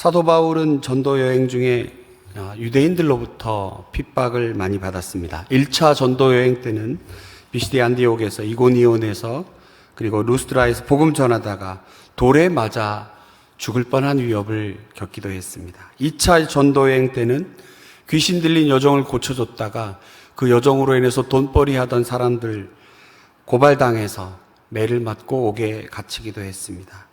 사도 바울은 전도 여행 중에 어, 유대인들로부터 핍박을 많이 받았습니다. 1차 전도 여행 때는 비시디 안디옥에서 이고니온에서 그리고 루스드라에서 복음 전하다가 돌에 맞아 죽을 뻔한 위협을 겪기도 했습니다. 2차 전도 여행 때는 귀신 들린 여종을 고쳐줬다가 그 여종으로 인해서 돈벌이 하던 사람들 고발당해서 매를 맞고 옥에 갇히기도 했습니다.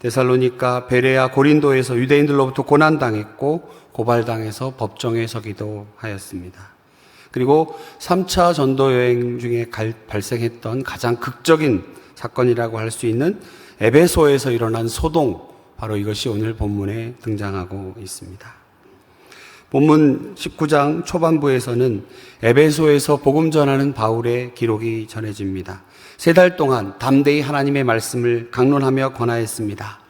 데살로니카, 베레아, 고린도에서 유대인들로부터 고난당했고 고발당해서 법정에 서기도 하였습니다. 그리고 3차 전도 여행 중에 갈- 발생했던 가장 극적인 사건이라고 할 수 있는 에베소에서 일어난 소동, 바로 이것이 오늘 본문에 등장하고 있습니다. 본문 19장 초반부에서는 에베소에서 복음 전하는 바울의 기록이 전해집니다. 세 달 동안 담대히 하나님의 말씀을 강론하며 권하였습니다.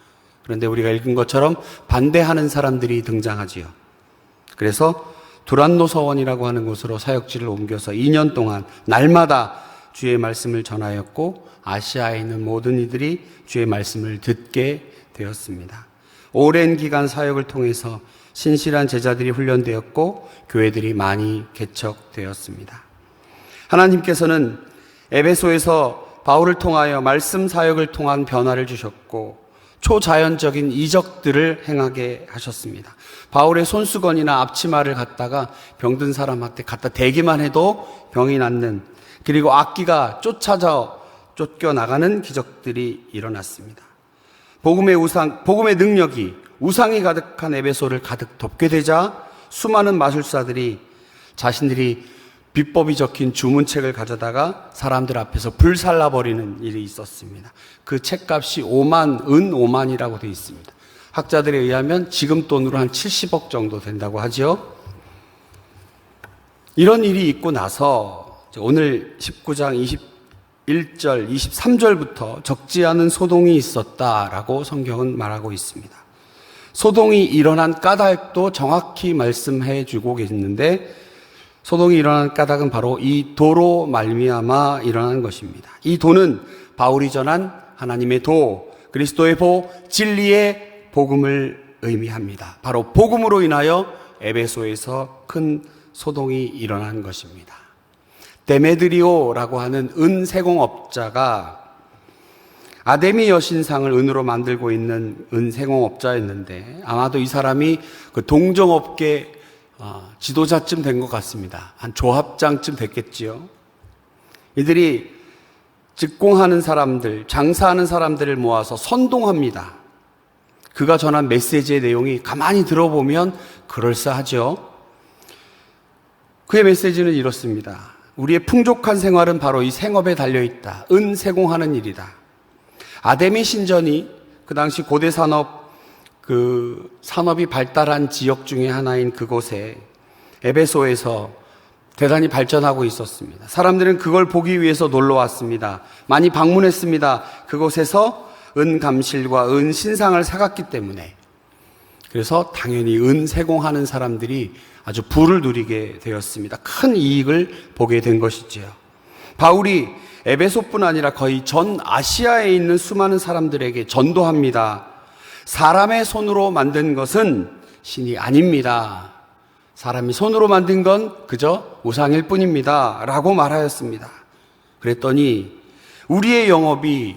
그런데 우리가 읽은 것처럼 반대하는 사람들이 등장하지요. 그래서 두란노 서원이라고 하는 곳으로 사역지를 옮겨서 2년 동안 날마다 주의 말씀을 전하였고 아시아에 있는 모든 이들이 주의 말씀을 듣게 되었습니다. 오랜 기간 사역을 통해서 신실한 제자들이 훈련되었고 교회들이 많이 개척되었습니다. 하나님께서는 에베소에서 바울을 통하여 말씀 사역을 통한 변화를 주셨고 초자연적인 이적들을 행하게 하셨습니다. 바울의 손수건이나 앞치마를 갖다가 병든 사람한테 갖다 대기만 해도 병이 낫는 그리고 악기가 쫓아져 쫓겨 나가는 기적들이 일어났습니다. 복음의 우상, 복음의 능력이 우상이 가득한 에베소를 가득 덮게 되자 수많은 마술사들이 자신들이 비법이 적힌 주문책을 가져다가 사람들 앞에서 불살라 버리는 일이 있었습니다. 그 책값이 5만, 은 5만이라고 되어 있습니다. 학자들에 의하면 지금 돈으로 한 70억 정도 된다고 하죠. 이런 일이 있고 나서 오늘 19장 21절, 23절부터 적지 않은 소동이 있었다라고 성경은 말하고 있습니다. 소동이 일어난 까닭도 정확히 말씀해 주고 계시는데 소동이 일어난 까닭은 바로 이 도로 말미암아 일어난 것입니다. 이 도는 바울이 전한 하나님의 도, 그리스도의 보, 진리의 복음을 의미합니다. 바로 복음으로 인하여 에베소에서 큰 소동이 일어난 것입니다. 데메드리오라고 하는 은 세공업자가 아데미 여신상을 은으로 만들고 있는 은세공업자였는데 아마도 이 사람이 그 동정업계 어, 지도자쯤 된 것 같습니다. 한 조합장쯤 됐겠지요. 이들이 직공하는 사람들, 장사하는 사람들을 모아서 선동합니다. 그가 전한 메시지의 내용이 가만히 들어보면 그럴싸하죠. 그의 메시지는 이렇습니다. 우리의 풍족한 생활은 바로 이 생업에 달려 있다. 은 세공하는 일이다. 아데미 신전이 그 당시 고대 산업 그 산업이 발달한 지역 중에 하나인 그곳에 에베소에서 대단히 발전하고 있었습니다. 사람들은 그걸 보기 위해서 놀러 왔습니다. 많이 방문했습니다. 그곳에서 은 감실과 은 신상을 사갔기 때문에 그래서 당연히 은 세공하는 사람들이 아주 부를 누리게 되었습니다. 큰 이익을 보게 된 것이지요. 바울이 에베소뿐 아니라 거의 전 아시아에 있는 수많은 사람들에게 전도합니다. 사람의 손으로 만든 것은 신이 아닙니다. 사람이 손으로 만든 건 그저 우상일 뿐입니다. 라고 말하였습니다. 그랬더니 우리의 영업이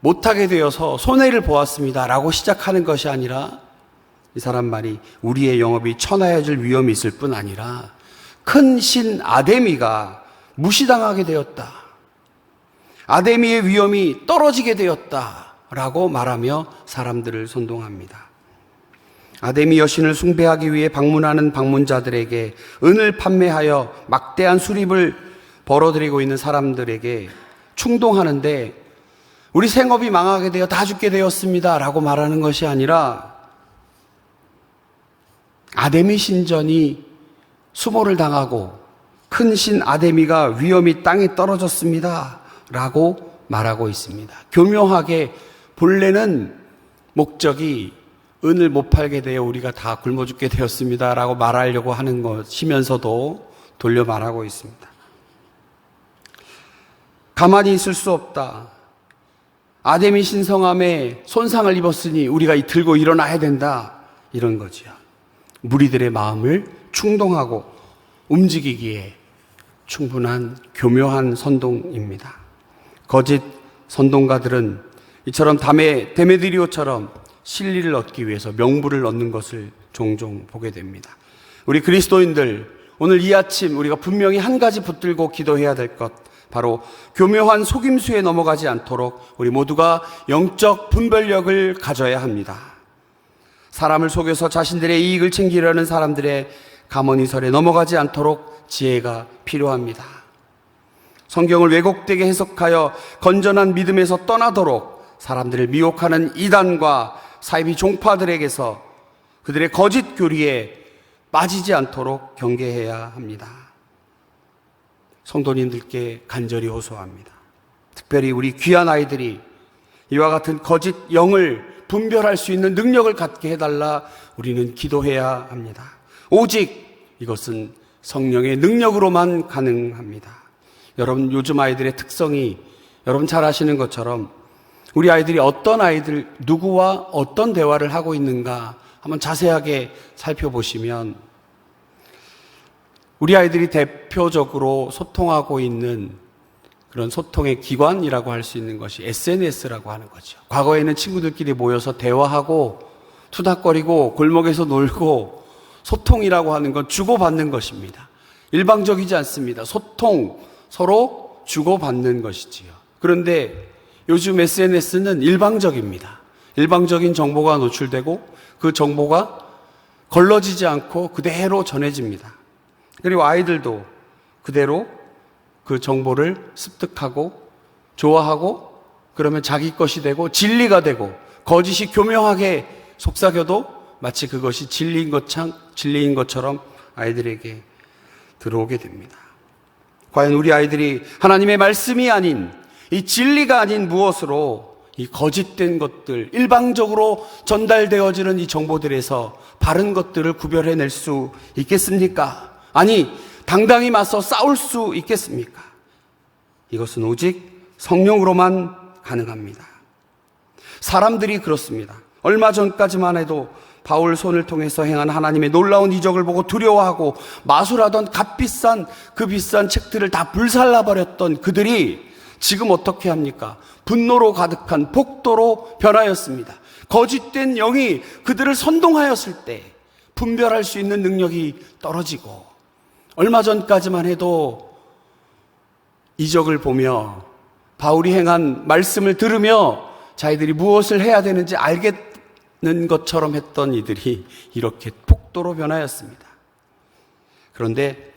못하게 되어서 손해를 보았습니다. 라고 시작하는 것이 아니라 이 사람 말이 우리의 영업이 천하여질 위험이 있을 뿐 아니라 큰 신 아데미가 무시당하게 되었다. 아데미의 위험이 떨어지게 되었다. 라고 말하며 사람들을 선동합니다. 아데미 여신을 숭배하기 위해 방문하는 방문자들에게 은을 판매하여 막대한 수립을 벌어들이고 있는 사람들에게 충동하는데 우리 생업이 망하게 되어 다 죽게 되었습니다. 라고 말하는 것이 아니라 아데미 신전이 수모를 당하고 큰 신 아데미가 위험이 땅에 떨어졌습니다. 라고 말하고 있습니다. 교묘하게 본래는 목적이 은을 못 팔게 되어 우리가 다 굶어 죽게 되었습니다. 라고 말하려고 하는 것이면서도 돌려 말하고 있습니다. 가만히 있을 수 없다. 아데미 신성함에 손상을 입었으니 우리가 이 들고 일어나야 된다. 이런 거지요. 무리들의 마음을 충동하고 움직이기에 충분한 교묘한 선동입니다. 거짓 선동가들은 이처럼 담에 데메드리오처럼 실리를 얻기 위해서 명부를 얻는 것을 종종 보게 됩니다. 우리 그리스도인들 오늘 이 아침 우리가 분명히 한 가지 붙들고 기도해야 될 것 바로 교묘한 속임수에 넘어가지 않도록 우리 모두가 영적 분별력을 가져야 합니다. 사람을 속여서 자신들의 이익을 챙기려는 사람들의 가머니설에 넘어가지 않도록 지혜가 필요합니다. 성경을 왜곡되게 해석하여 건전한 믿음에서 떠나도록 사람들을 미혹하는 이단과 사이비 종파들에게서 그들의 거짓 교리에 빠지지 않도록 경계해야 합니다. 성도님들께 간절히 호소합니다. 특별히 우리 귀한 아이들이 이와 같은 거짓 영을 분별할 수 있는 능력을 갖게 해달라 우리는 기도해야 합니다. 오직 이것은 성령의 능력으로만 가능합니다. 여러분 요즘 아이들의 특성이 여러분 잘 아시는 것처럼 우리 아이들이 어떤 아이들 누구와 어떤 대화를 하고 있는가 한번 자세하게 살펴보시면 우리 아이들이 대표적으로 소통하고 있는 그런 소통의 기관이라고 할 수 있는 것이 SNS라고 하는 거죠. 과거에는 친구들끼리 모여서 대화하고 투닥거리고 골목에서 놀고 소통이라고 하는 건 주고받는 것입니다. 일방적이지 않습니다. 소통, 서로 주고받는 것이지요. 그런데 요즘 SNS는 일방적입니다. 일방적인 정보가 노출되고 그 정보가 걸러지지 않고 그대로 전해집니다. 그리고 아이들도 그대로 그 정보를 습득하고 좋아하고 그러면 자기 것이 되고 진리가 되고 거짓이 교묘하게 속삭여도 마치 그것이 진리인 것참 진리인 것처럼 아이들에게 들어오게 됩니다. 과연 우리 아이들이 하나님의 말씀이 아닌 이 진리가 아닌 무엇으로 이 거짓된 것들, 일방적으로 전달되어지는 이 정보들에서 바른 것들을 구별해낼 수 있겠습니까? 아니, 당당히 맞서 싸울 수 있겠습니까? 이것은 오직 성령으로만 가능합니다. 사람들이 그렇습니다. 얼마 전까지만 해도 바울 손을 통해서 행한 하나님의 놀라운 이적을 보고 두려워하고 마술하던 값비싼 그 비싼 책들을 다 불살라버렸던 그들이 지금 어떻게 합니까? 분노로 가득한 폭도로 변하였습니다. 거짓된 영이 그들을 선동하였을 때 분별할 수 있는 능력이 떨어지고 얼마 전까지만 해도 이적을 보며 바울이 행한 말씀을 들으며 자기들이 무엇을 해야 되는지 알겠는 것처럼 했던 이들이 이렇게 폭도로 변하였습니다. 그런데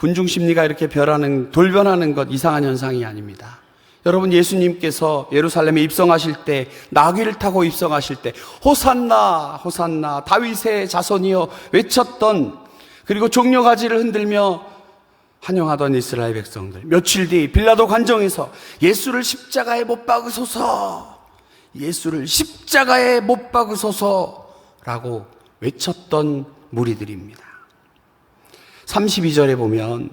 군중 심리가 이렇게 변하는 돌변하는 것 이상한 현상이 아닙니다. 여러분 예수님께서 예루살렘에 입성하실 때 나귀를 타고 입성하실 때 호산나 호산나 다윗의 자손이여 외쳤던 그리고 종려가지를 흔들며 환영하던 이스라엘 백성들 며칠 뒤 빌라도 관정에서 예수를 십자가에 못 박으소서 예수를 십자가에 못 박으소서라고 외쳤던 무리들입니다. 32절에 보면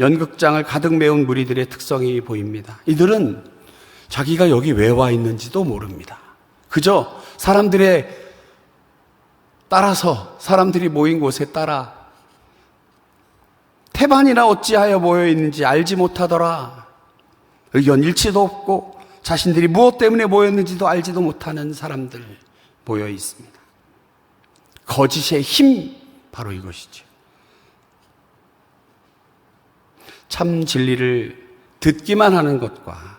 연극장을 가득 메운 무리들의 특성이 보입니다. 이들은 자기가 여기 왜 와 있는지도 모릅니다. 그저 사람들의 따라서 사람들이 모인 곳에 따라 태반이나 어찌하여 모여 있는지 알지 못하더라. 의견 일치도 없고 자신들이 무엇 때문에 모였는지도 알지도 못하는 사람들 모여 있습니다. 거짓의 힘 바로 이것이죠. 참 진리를 듣기만 하는 것과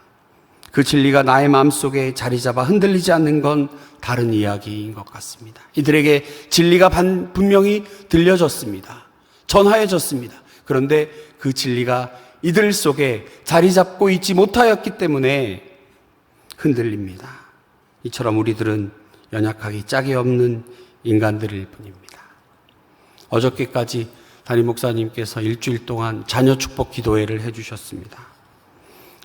그 진리가 나의 마음속에 자리 잡아 흔들리지 않는 건 다른 이야기인 것 같습니다. 이들에게 진리가 분명히 들려졌습니다. 전하여졌습니다. 그런데 그 진리가 이들 속에 자리 잡고 있지 못하였기 때문에 흔들립니다. 이처럼 우리들은 연약하기 짝이 없는 인간들일 뿐입니다. 어저께까지 담임 목사님께서 일주일 동안 자녀 축복 기도회를 해주셨습니다.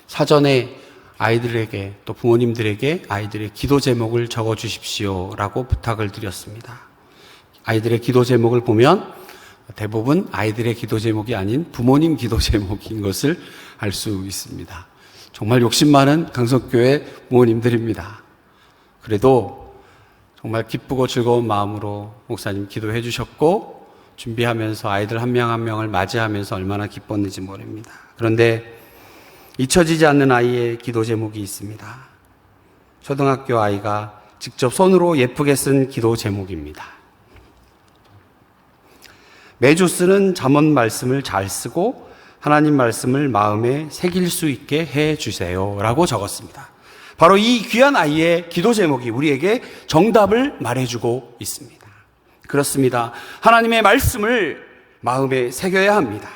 사전에 아이들에게 또 부모님들에게 아이들의 기도 제목을 적어 주십시오 라고 부탁을 드렸습니다. 아이들의 기도 제목을 보면 대부분 아이들의 기도 제목이 아닌 부모님 기도 제목인 것을 알 수 있습니다. 정말 욕심 많은 강석교회 부모님들입니다. 그래도 정말 기쁘고 즐거운 마음으로 목사님 기도해 주셨고 준비하면서 아이들 한명한 명을 맞이하면서 얼마나 기뻤는지 모릅니다. 그런데 잊혀지지 않는 아이의 기도 제목이 있습니다. 초등학교 아이가 직접 손으로 예쁘게 쓴 기도 제목입니다. 매주 쓰는 잠언 말씀을 잘 쓰고 하나님 말씀을 마음에 새길 수 있게 해 주세요. 라고 적었습니다. 바로 이 귀한 아이의 기도 제목이 우리에게 정답을 말해주고 있습니다. 그렇습니다. 하나님의 말씀을 마음에 새겨야 합니다.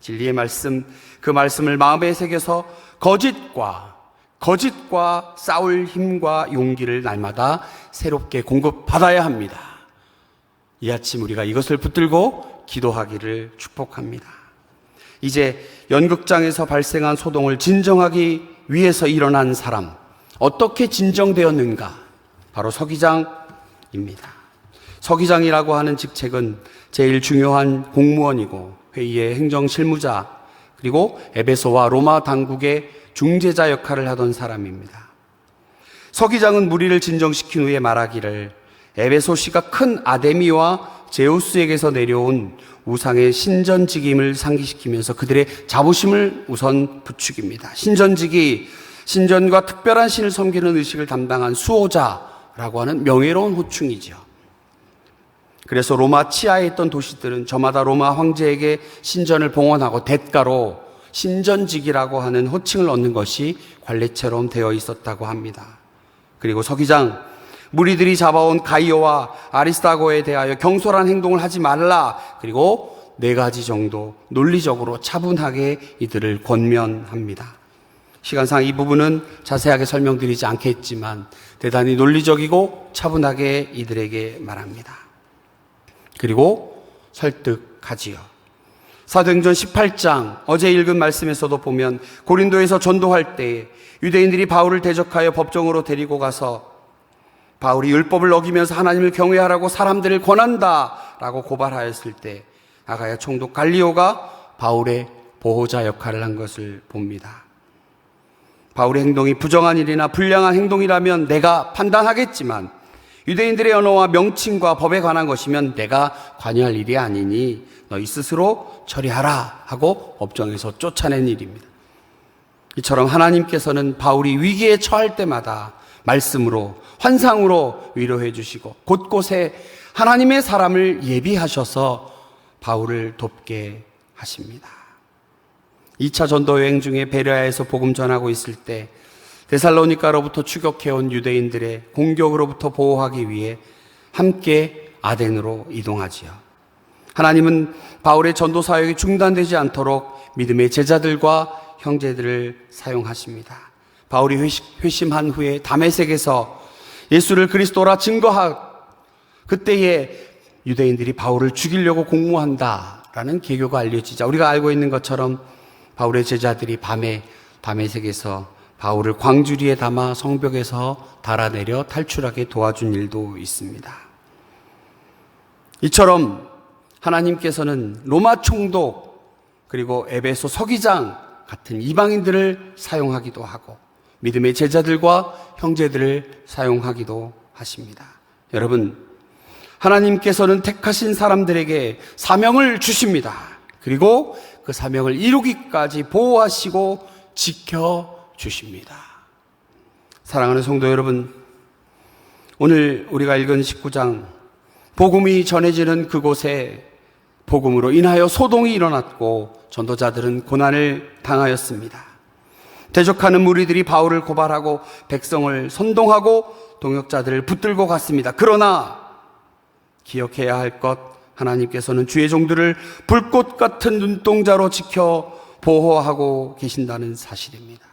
진리의 말씀, 그 말씀을 마음에 새겨서 거짓과 거짓과 싸울 힘과 용기를 날마다 새롭게 공급받아야 합니다. 이 아침 우리가 이것을 붙들고 기도하기를 축복합니다. 이제 연극장에서 발생한 소동을 진정하기 위해서 일어난 사람, 어떻게 진정되었는가? 바로 서기장입니다. 서기장이라고 하는 직책은 제일 중요한 공무원이고 회의의 행정 실무자 그리고 에베소와 로마 당국의 중재자 역할을 하던 사람입니다. 서기장은 무리를 진정시킨 후에 말하기를 에베소 시가 큰 아데미와 제우스에게서 내려온 우상의 신전직임을 상기시키면서 그들의 자부심을 우선 부추깁니다. 신전직이 신전과 특별한 신을 섬기는 의식을 담당한 수호자라고 하는 명예로운 호칭이죠. 그래서 로마 치하에 있던 도시들은 저마다 로마 황제에게 신전을 봉헌하고 대가로 신전직이라고 하는 호칭을 얻는 것이 관례처럼 되어 있었다고 합니다. 그리고 서기장 무리들이 잡아온 가이오와 아리스타고에 대하여 경솔한 행동을 하지 말라. 그리고 네 가지 정도 논리적으로 차분하게 이들을 권면합니다. 시간상 이 부분은 자세하게 설명드리지 않겠지만 대단히 논리적이고 차분하게 이들에게 말합니다. 그리고 설득하지요. 사도행전 18장 어제 읽은 말씀에서도 보면 고린도에서 전도할 때 유대인들이 바울을 대적하여 법정으로 데리고 가서 바울이 율법을 어기면서 하나님을 경외하라고 사람들을 권한다라고 고발하였을 때 아가야 총독 갈리오가 바울의 보호자 역할을 한 것을 봅니다. 바울의 행동이 부정한 일이나 불량한 행동이라면 내가 판단하겠지만 유대인들의 언어와 명칭과 법에 관한 것이면 내가 관여할 일이 아니니 너희 스스로 처리하라 하고 법정에서 쫓아낸 일입니다. 이처럼 하나님께서는 바울이 위기에 처할 때마다 말씀으로 환상으로 위로해 주시고 곳곳에 하나님의 사람을 예비하셔서 바울을 돕게 하십니다. 2차 전도 여행 중에 베레아에서 복음 전하고 있을 때 데살로니카로부터 추격해온 유대인들의 공격으로부터 보호하기 위해 함께 아덴으로 이동하지요. 하나님은 바울의 전도 사역이 중단되지 않도록 믿음의 제자들과 형제들을 사용하십니다. 바울이 회심한 후에 담에색에서 예수를 그리스도라 증거하 그때에 유대인들이 바울을 죽이려고 공모한다라는 계교가 알려지자 우리가 알고 있는 것처럼 바울의 제자들이 밤에 담에색에서 바울을 광주리에 담아 성벽에서 달아내려 탈출하게 도와준 일도 있습니다. 이처럼 하나님께서는 로마 총독 그리고 에베소 서기장 같은 이방인들을 사용하기도 하고 믿음의 제자들과 형제들을 사용하기도 하십니다. 여러분, 하나님께서는 택하신 사람들에게 사명을 주십니다. 그리고 그 사명을 이루기까지 보호하시고 지켜 주십니다. 사랑하는 성도 여러분, 오늘 우리가 읽은 19장, 복음이 전해지는 그곳에 복음으로 인하여 소동이 일어났고 전도자들은 고난을 당하였습니다. 대적하는 무리들이 바울을 고발하고 백성을 선동하고 동역자들을 붙들고 갔습니다. 그러나 기억해야 할 것, 하나님께서는 주의 종들을 불꽃 같은 눈동자로 지켜 보호하고 계신다는 사실입니다.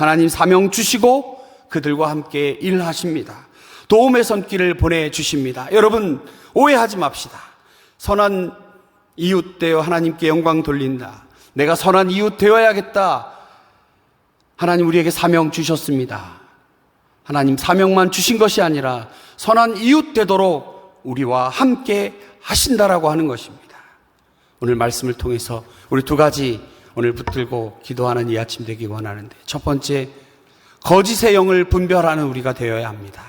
하나님 사명 주시고 그들과 함께 일하십니다. 도움의 손길을 보내주십니다. 여러분, 오해하지 맙시다. 선한 이웃 되어 하나님께 영광 돌린다. 내가 선한 이웃 되어야겠다. 하나님 우리에게 사명 주셨습니다. 하나님 사명만 주신 것이 아니라 선한 이웃 되도록 우리와 함께 하신다라고 하는 것입니다. 오늘 말씀을 통해서 우리 두 가지 오늘 붙들고 기도하는 이 아침 되기 원하는데 첫 번째 거짓의 영을 분별하는 우리가 되어야 합니다.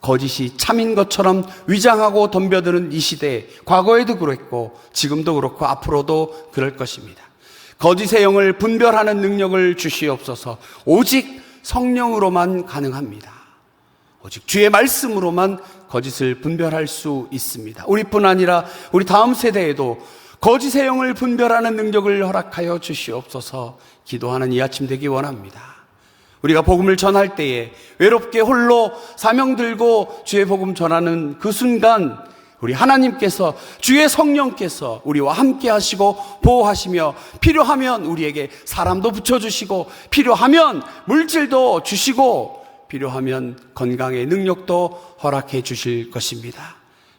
거짓이 참인 것처럼 위장하고 덤벼드는 이 시대에 과거에도 그랬고 지금도 그렇고 앞으로도 그럴 것입니다. 거짓의 영을 분별하는 능력을 주시옵소서 오직 성령으로만 가능합니다. 오직 주의 말씀으로만 거짓을 분별할 수 있습니다. 우리뿐 아니라 우리 다음 세대에도 거짓의 영을 분별하는 능력을 허락하여 주시옵소서 기도하는 이 아침 되기 원합니다. 우리가 복음을 전할 때에 외롭게 홀로 사명 들고 주의 복음 전하는 그 순간 우리 하나님께서 주의 성령께서 우리와 함께 하시고 보호하시며 필요하면 우리에게 사람도 붙여주시고 필요하면 물질도 주시고 필요하면 건강의 능력도 허락해 주실 것입니다.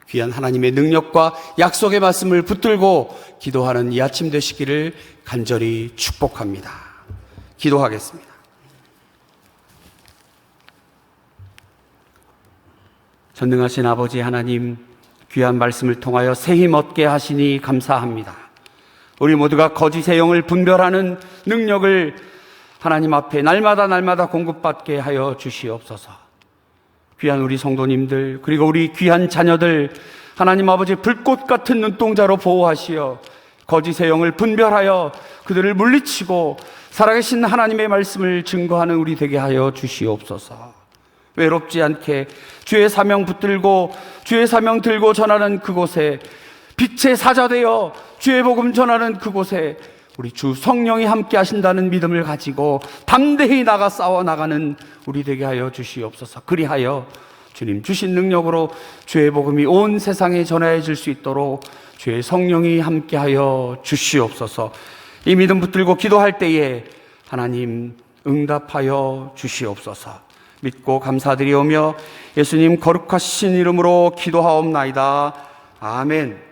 귀한 하나님의 능력과 약속의 말씀을 붙들고 기도하는 이 아침 되시기를 간절히 축복합니다. 기도하겠습니다. 전능하신 아버지 하나님, 귀한 말씀을 통하여 새 힘 얻게 하시니 감사합니다. 우리 모두가 거짓의 영을 분별하는 능력을 하나님 앞에 날마다 날마다 공급받게 하여 주시옵소서. 귀한 우리 성도님들, 그리고 우리 귀한 자녀들, 하나님 아버지 불꽃 같은 눈동자로 보호하시어 거짓의 영을 분별하여 그들을 물리치고 살아계신 하나님의 말씀을 증거하는 우리 되게 하여 주시옵소서. 외롭지 않게 주의 사명 붙들고 주의 사명 들고 전하는 그곳에 빛의 사자되어 주의 복음 전하는 그곳에 우리 주 성령이 함께 하신다는 믿음을 가지고 담대히 나가 싸워 나가는 우리 되게 하여 주시옵소서. 그리하여 주님 주신 능력으로 주의 복음이 온 세상에 전해질 수 있도록 주의 성령이 함께 하여 주시옵소서. 이 믿음 붙들고 기도할 때에 하나님 응답하여 주시옵소서. 믿고 감사드리오며 예수님 거룩하신 이름으로 기도하옵나이다. 아멘.